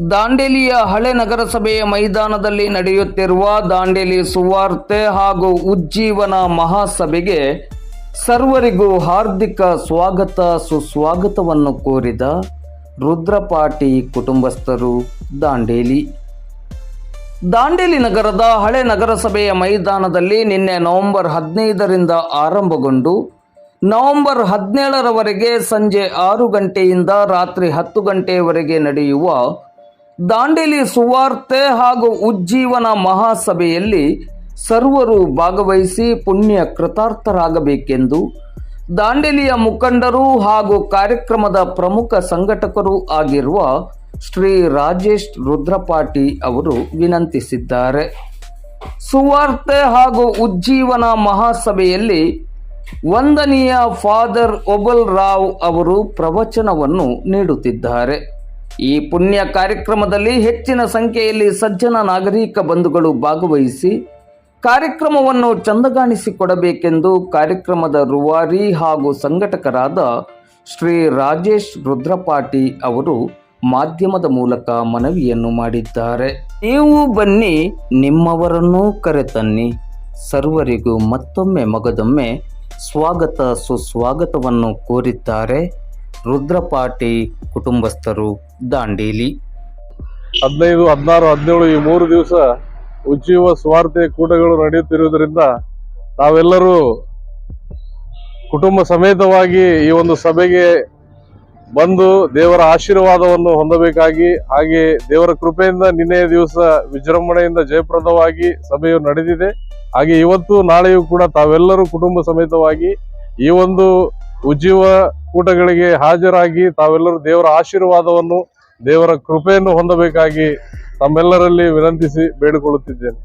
ದಾಂಡೇಲಿಯ ಹಳೆ ನಗರಸಭೆಯ ಮೈದಾನದಲ್ಲಿ ನಡೆಯುತ್ತಿರುವ ದಾಂಡೇಲಿ ಸುವಾರ್ತೆ ಹಾಗೂ ಉಜ್ಜೀವನ ಮಹಾಸಭೆಗೆ ಸರ್ವರಿಗೂ ಹಾರ್ದಿಕ ಸ್ವಾಗತ, ಸುಸ್ವಾಗತವನ್ನು ಕೋರಿದ ರುದ್ರಪಾಟಿ ಕುಟುಂಬಸ್ಥರು ದಾಂಡೇಲಿ. ದಾಂಡೇಲಿ ನಗರದ ಹಳೆ ನಗರಸಭೆಯ ಮೈದಾನದಲ್ಲಿ ನಿನ್ನೆ ನವೆಂಬರ್ ಹದಿನೈದರಿಂದ ಆರಂಭಗೊಂಡು, ನವೆಂಬರ್ ಹದಿನೇಳರವರೆಗೆ ಸಂಜೆ ಆರು ಗಂಟೆಯಿಂದ ರಾತ್ರಿ ಹತ್ತು ಗಂಟೆಯವರೆಗೆ ನಡೆಯುವ ದಾಂಡೇಲಿ ಸುವಾರ್ತೆ ಹಾಗೂ ಉಜ್ಜೀವನ ಮಹಾಸಭೆಯಲ್ಲಿ ಸರ್ವರು ಭಾಗವಹಿಸಿ ಪುಣ್ಯ ಕೃತಾರ್ಥರಾಗಬೇಕೆಂದು ದಾಂಡೇಲಿಯ ಮುಖಂಡರು ಹಾಗೂ ಕಾರ್ಯಕ್ರಮದ ಪ್ರಮುಖ ಸಂಘಟಕರು ಆಗಿರುವ ಶ್ರೀ ರಾಜೇಶ್ ರುದ್ರಪಾಟಿ ಅವರು ವಿನಂತಿಸಿದ್ದಾರೆ. ಸುವಾರ್ತೆ ಹಾಗೂ ಉಜ್ಜೀವನ ಮಹಾಸಭೆಯಲ್ಲಿ ವಂದನೀಯ ಫಾದರ್ ಒಬಲ್ ರಾವ್ ಅವರು ಪ್ರವಚನವನ್ನು ನೀಡುತ್ತಿದ್ದಾರೆ. ಈ ಪುಣ್ಯ ಕಾರ್ಯಕ್ರಮದಲ್ಲಿ ಹೆಚ್ಚಿನ ಸಂಖ್ಯೆಯಲ್ಲಿ ಸಜ್ಜನ ನಾಗರಿಕ ಬಂಧುಗಳು ಭಾಗವಹಿಸಿ ಕಾರ್ಯಕ್ರಮವನ್ನು ಚಂದಗಾಣಿಸಿಕೊಡಬೇಕೆಂದು ಕಾರ್ಯಕ್ರಮದ ರುವಾರಿ ಹಾಗೂ ಸಂಘಟಕರಾದ ಶ್ರೀ ರಾಜೇಶ್ ರುದ್ರಪಾಟಿ ಅವರು ಮಾಧ್ಯಮದ ಮೂಲಕ ಮನವಿಯನ್ನು ಮಾಡಿದ್ದಾರೆ. ನೀವು ಬನ್ನಿ, ನಿಮ್ಮವರನ್ನೂ ಕರೆತನ್ನಿ. ಸರ್ವರಿಗೂ ಮತ್ತೊಮ್ಮೆ ಮಗದೊಮ್ಮೆ ಸ್ವಾಗತ ಸುಸ್ವಾಗತವನ್ನು ಕೋರಿದ್ದಾರೆ. ರುದ್ರಪಾಟಿ ಕುಟುಂಬಸ್ಥರು ದಾಂಡೇಲಿ. ಹದಿನೈದು, ಹದಿನಾರು, ಹದಿನೇಳು ಈ ಮೂರು ದಿವಸ ಉಜ್ಜೀವ ಸ್ವಾರ್ಥ ಕೂಟಗಳು ನಡೆಯುತ್ತಿರುವುದರಿಂದ ತಾವೆಲ್ಲರೂ ಕುಟುಂಬ ಸಮೇತವಾಗಿ ಈ ಒಂದು ಸಭೆಗೆ ಬಂದು ದೇವರ ಆಶೀರ್ವಾದವನ್ನು ಹೊಂದಬೇಕಾಗಿ ಹಾಗೆ ದೇವರ ಕೃಪೆಯಿಂದ ನಿನ್ನೆಯ ದಿವಸ ವಿಜೃಂಭಣೆಯಿಂದ ಜಯಪ್ರದವಾಗಿ ಸಭೆಯು ನಡೆದಿದೆ. ಹಾಗೆ ಇವತ್ತು ನಾಳೆಯೂ ಕೂಡ ತಾವೆಲ್ಲರೂ ಕುಟುಂಬ ಸಮೇತವಾಗಿ ಈ ಒಂದು ಉಜ್ಜೀವ ಕೂಟಗಳಿಗೆ ಹಾಜರಾಗಿ ತಾವೆಲ್ಲರೂ ದೇವರ ಆಶೀರ್ವಾದವನ್ನು ದೇವರ ಕೃಪೆಯನ್ನು ಹೊಂದಬೇಕಾಗಿ ತಮ್ಮೆಲ್ಲರಲ್ಲಿ ವಿನಂತಿಸಿ ಬೇಡಿಕೊಳ್ಳುತ್ತಿದ್ದೇನೆ.